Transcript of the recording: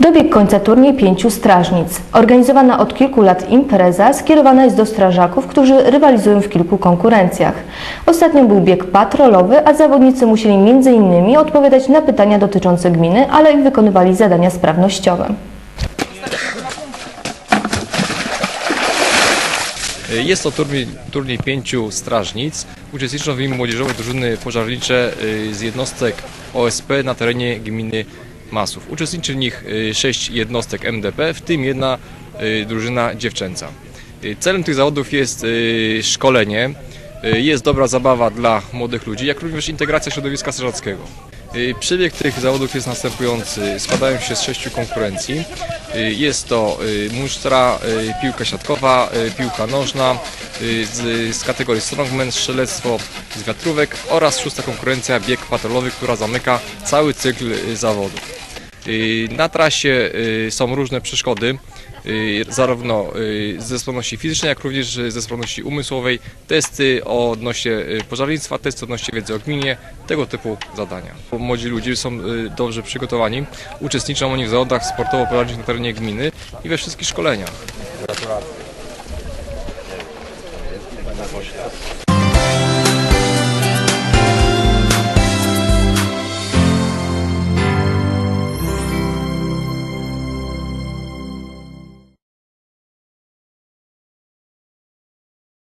Dobiegł końca turniej pięciu strażnic. Organizowana od kilku lat impreza skierowana jest do strażaków, którzy rywalizują w kilku konkurencjach. Ostatnio był bieg patrolowy, a zawodnicy musieli m.in. odpowiadać na pytania dotyczące gminy, ale i wykonywali zadania sprawnościowe. Jest to turniej, turniej pięciu strażnic. Uczestniczą w nim młodzieżowe drużyny pożarnicze y, z jednostek OSP na terenie gminy Masów. Uczestniczy w nich y, sześć jednostek MDP, w tym jedna y, drużyna dziewczęca. Y, Celem tych zawodów jest szkolenie, jest dobra zabawa dla młodych ludzi, jak również integracja środowiska strażackiego. Przebieg tych zawodów jest następujący. Składają się z sześciu konkurencji. Jest to musztra, piłka siatkowa, piłka nożna, z, z kategorii strongman, strzelectwo z wiatrówek oraz szósta konkurencja bieg patrolowy, która zamyka cały cykl zawodów. Y, Na trasie y, są różne przeszkody, y, zarówno ze sprawności fizycznej, jak również ze sprawności umysłowej, testy odnośnie pożarnictwa, testy odnośnie wiedzy o gminie, tego typu zadania. Młodzi ludzie są dobrze przygotowani, uczestniczą oni w zawodach sportowo-pożarniczych na terenie gminy i we wszystkich szkoleniach.